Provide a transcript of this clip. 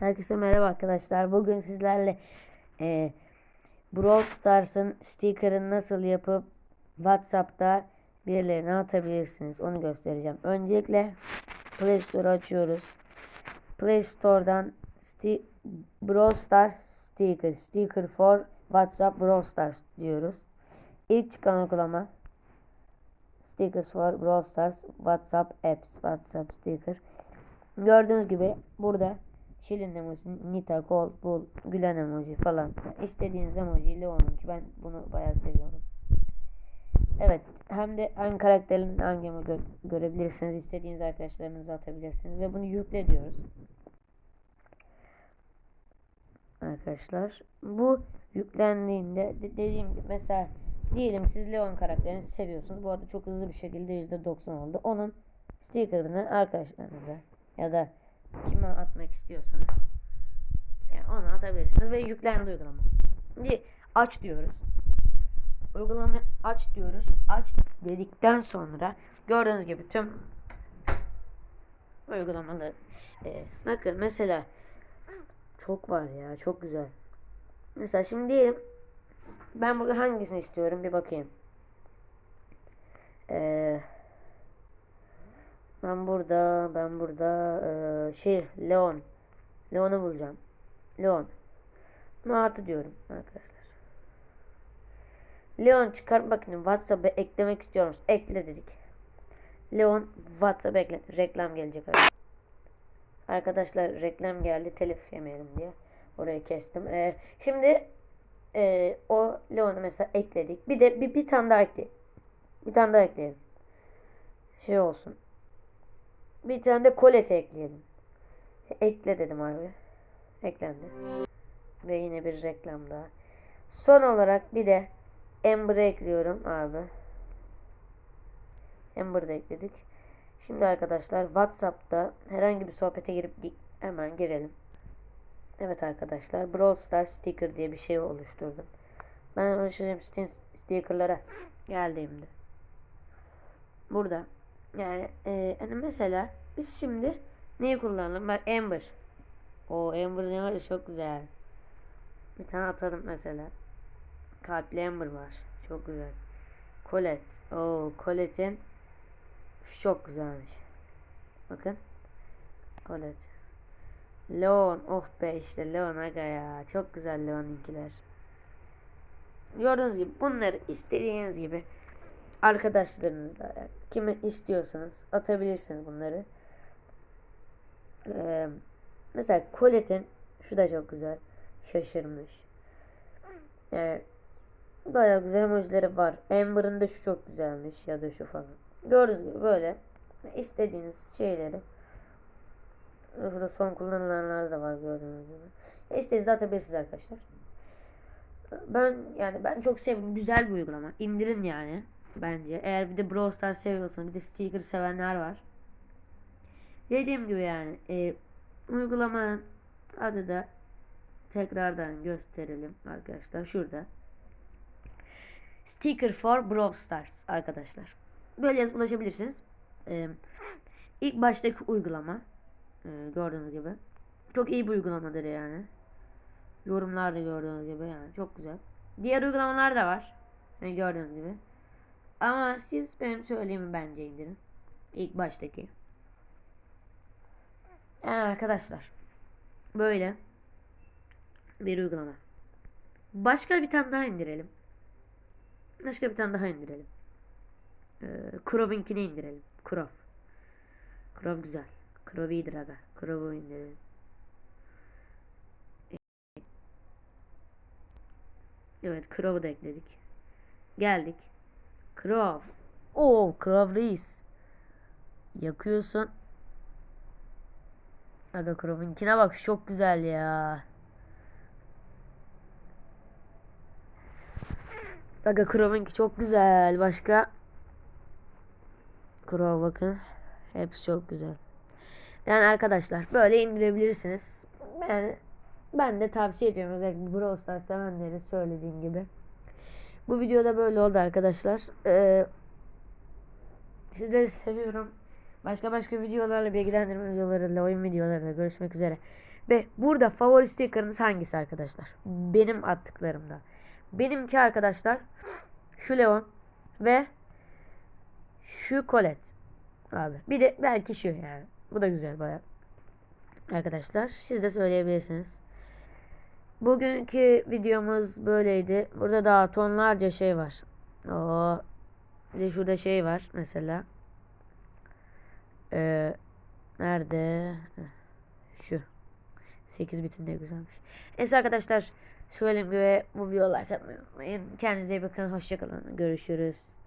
Herkese merhaba arkadaşlar. Bugün sizlerle e, Brawl Stars'ın sticker'ını nasıl yapıp WhatsApp'ta birilerine atabilirsiniz. Onu göstereceğim. Öncelikle Play Store açıyoruz. Play Store'dan sti Brawl Stars sticker, sticker for WhatsApp Brawl Stars diyoruz. İlk çıkan uygulama Stickers for Brawl Stars WhatsApp Apps, WhatsApp sticker. Gördüğünüz gibi burada Şirin emoji, Nita, Gold, Bull, Gülen emoji falan. İstediğiniz emojiyle onun ki ben bunu bayağı seviyorum. Evet hem de hangi karakterin hangi emoji gö- görebilirsiniz. istediğiniz arkadaşlarınıza atabilirsiniz ve bunu yükle diyoruz. Arkadaşlar bu yüklendiğinde de- dediğim gibi mesela diyelim siz Leon karakterini seviyorsunuz. Bu arada çok hızlı bir şekilde %90 oldu. Onun stickerını arkadaşlarınıza ya da kime atmak istiyorsanız yani ona atabilirsiniz ve yüklendi uygulama. Şimdi aç diyoruz. Uygulamayı aç diyoruz. Aç dedikten sonra gördüğünüz gibi tüm uygulamaları e, bakın mesela çok var ya çok güzel. Mesela şimdi diyelim ben burada hangisini istiyorum bir bakayım. Eee ben burada, ben burada eee, şey Leon. Leon'u bulacağım. Leon. Buna artı diyorum arkadaşlar. Leon çıkart bakın WhatsApp'a eklemek istiyoruz. Ekle dedik. Leon WhatsApp ekle. Reklam gelecek arkadaşlar. Arkadaşlar reklam geldi telif yemeyelim diye. Orayı kestim. Ee, şimdi ee, o Leon'u mesela ekledik. Bir de bir, bir tane daha ekleyelim. Bir tane daha ekleyelim. Şey olsun. Bir tane de kolete ekleyelim. Ekle dedim abi. Eklendi. Ve yine bir reklam daha. Son olarak bir de Amber'ı ekliyorum abi. Amber'ı da ekledik. Şimdi arkadaşlar WhatsApp'ta herhangi bir sohbete girip gi- hemen girelim. Evet arkadaşlar Brawl Stars sticker diye bir şey oluşturdum. Ben sti- stickerlara geldiğimde. Burada yani e, hani mesela biz şimdi neyi kullanalım? Bak Amber. O Amber ne var çok güzel. Bir tane atalım mesela. Kalpli Amber var. Çok güzel. Colette. O Colette'in çok güzelmiş. Bakın. Colette. Leon. Of be işte Leon aga ya. Çok güzel Leon'inkiler. Gördüğünüz gibi bunları istediğiniz gibi arkadaşlarınızla yani kimi istiyorsanız atabilirsiniz bunları. Ee, mesela Colette'in şu da çok güzel. Şaşırmış. Yani bayağı güzel emojileri var. Amber'ın da şu çok güzelmiş ya da şu falan. Gördüğünüz gibi böyle istediğiniz şeyleri Şurada son kullanılanlar da var gördüğünüz gibi. Ya İstediğinizi atabilirsiniz arkadaşlar. Ben yani ben çok sevdim. Güzel bir uygulama. İndirin yani bence. Eğer bir de Brawl Stars seviyorsanız bir de sticker sevenler var. Dediğim gibi yani e, uygulamanın adı da tekrardan gösterelim arkadaşlar. Şurada. Sticker for Brawl Stars arkadaşlar. Böyle yazıp ulaşabilirsiniz. E, ilk baştaki uygulama e, gördüğünüz gibi. Çok iyi bir uygulamadır yani. Yorumlarda gördüğünüz gibi yani çok güzel. Diğer uygulamalar da var. Yani gördüğünüz gibi. Ama siz benim söylediğimi bence indirin. İlk baştaki. Yani arkadaşlar. Böyle bir uygulama. Başka bir tane daha indirelim. Başka bir tane daha indirelim. Ee, Chrome'inkini indirelim. Chrome. Chrome güzel. Chrome iyidir aga. Chrome'u indirelim. Evet Crow'u da ekledik. Geldik. Crow. Oo Crow reis. Yakıyorsun. Aga Crow'unkine bak çok güzel ya. Aga Crow'unki çok güzel. Başka? Crow bakın. Hepsi çok güzel. Yani arkadaşlar böyle indirebilirsiniz. Yani ben de tavsiye ediyorum özellikle Brawl Stars sevenlerin söylediğim gibi. Bu videoda böyle oldu arkadaşlar. Ee, sizleri seviyorum. Başka başka videolarla bilgilendirme videolarıyla oyun videolarıyla görüşmek üzere. Ve burada favori stickerınız hangisi arkadaşlar? Benim attıklarımda. Benimki arkadaşlar şu Leon ve şu Colette. Abi. Bir de belki şu yani. Bu da güzel baya. Arkadaşlar siz de söyleyebilirsiniz. Bugünkü videomuz böyleydi. Burada daha tonlarca şey var. Oo. Bir de şurada şey var mesela. Ee, nerede? Şu. 8 bitinde güzelmiş. Neyse arkadaşlar. Söyleyeyim ve bu videoyu like unutmayın. Kendinize iyi bakın. Hoşçakalın. Görüşürüz.